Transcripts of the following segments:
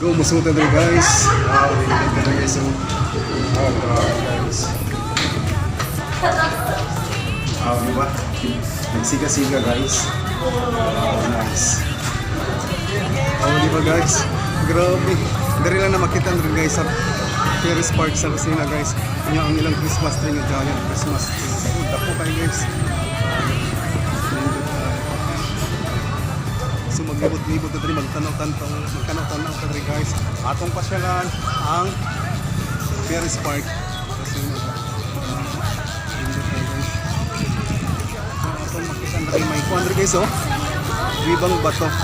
Go, musuta dito guys. Wow, ka na guys. Oh grabe guys. Wow, di ba? Nagsiga-siga guys. Wow, nice. Oh, di ba guys? Grabe. Dari lang na makita rin guys sa Ferris Park sa Lucena guys. Ano ang ilang Christmas tree nga giant Christmas tree. Dapo kayo guys. Maglibot-libot rin, magtanaw-tanaw, magtanaw-tanaw ka rin guys. Atong pasyalan ang Ferris Park. So atong makita na rin may kuhan rin guys oh. Bibang bato. Bibang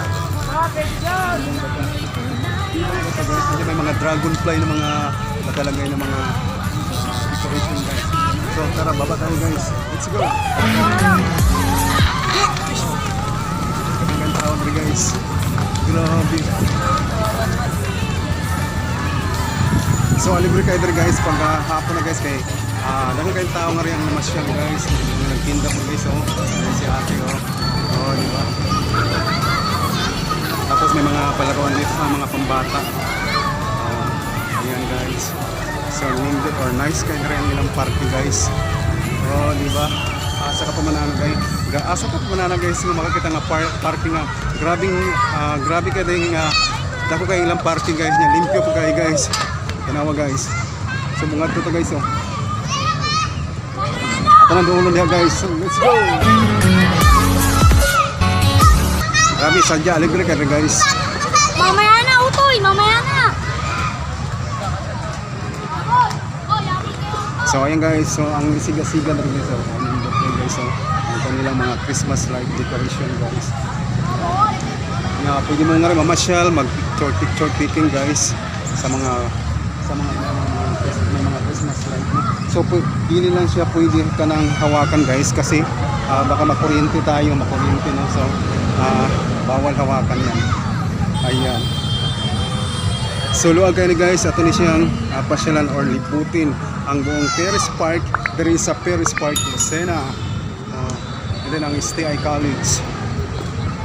bato. Guys. Hindi may mga dragonfly na mga nakalagay na mga decoration guys. So tara, baba tayo guys. Let's go. Guys. Grabe. So libre kayo dito guys pag ah, na guys kay ah uh, kayong tao nga rin ang namasyal guys. Nagtinda po guys oh. Si ate oh. Oh, di ba? Tapos may mga palaruan dito sa mga pambata. Oh, ayan guys. So nindot or nice kayo rin ang ilang party guys. Oh, di ba? Asa ka pa manana guys. Ga- Asa ka pa manana guys nga makakita nga par party nga. Grabing ah, grabe ka din nga dako kay ilang party guys nya limpyo po kayo guys. Tanawa guys. So bunga to guys oh. Na dulo niya guys. So, let's go. Grabe sadya aligre ka rin guys. Mamaya na, utoy! Mamaya na! So ayan guys, so ang siga-siga na rin guys. So, na guys. So, ang kanilang mga Christmas light decoration guys. Nga, pwede mo nga rin mamasyal, mag-picture, picture taking guys sa mga sa mga mga, mga, Christmas light no? So pili lang siya pwede ka nang hawakan guys kasi ah, baka makuryente tayo, makuryente no. So ah, bawal hawakan yan. Ayan. So luwag kayo guys, ato ni siyang uh, pasyalan or liputin ang buong Paris Park diri sa Paris Park, Lucena. And then ang STI College.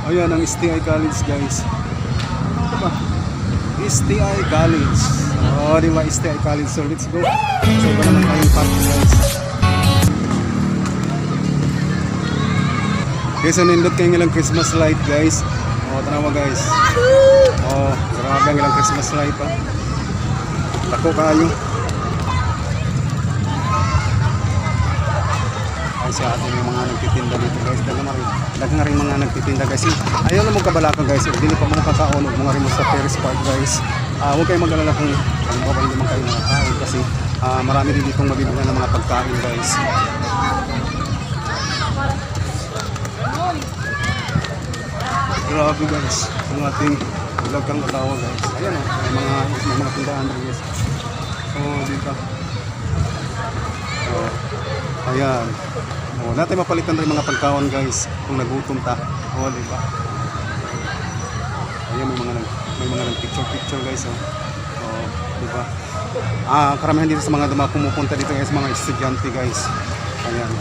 Ayan ang STI College guys. Ano ba? STI College. Oh, di ba STI College? So let's go. So ba naman tayong park guys. Guys, so nindot kayo ilang Christmas light guys. Oh, tanawa guys. Oh, grabe ang ilang Christmas light pa. Tako kayo. Ay sa atin yung mga nagtitinda dito guys. Daga nga rin, daga nga rin mga nagtitinda guys. Ayaw na mong kabalaka guys. Dili pa mo kakaon og mga rin sa Paris Park guys. Ah, huwag kayong mag-alala kung ano ba hindi man kayo nakakain kasi ah, marami din ditong mabibigyan ng mga pagkain guys. Grabe guys, ang ating vlog kang katawa guys. Ayan o, may mga, mga tindahan guys. So, dito. So, ayan. O, natin mapalitan rin mga pagkawan guys kung nagutom ta. O, di ba? Ayan, may mga, may mga nag-picture picture guys. O, o di ba? Ah, karamihan dito sa mga duma pumupunta dito guys, mga estudyante guys. Ayan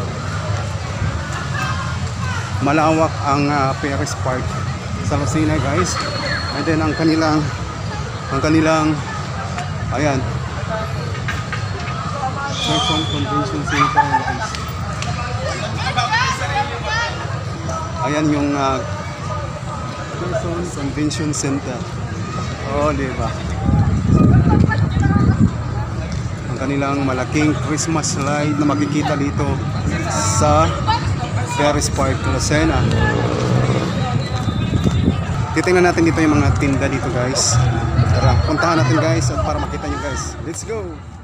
malawak ang uh, Paris Park sa Lucena guys and then ang kanilang ang kanilang ayan Quezon Convention Center guys ayan yung uh, Quezon Convention Center oh di ba ang kanilang malaking Christmas light na makikita dito sa Paris Park, Lucena. Titingnan natin dito yung mga tinda dito guys. Tara, puntahan natin guys at para makita nyo guys. Let's go!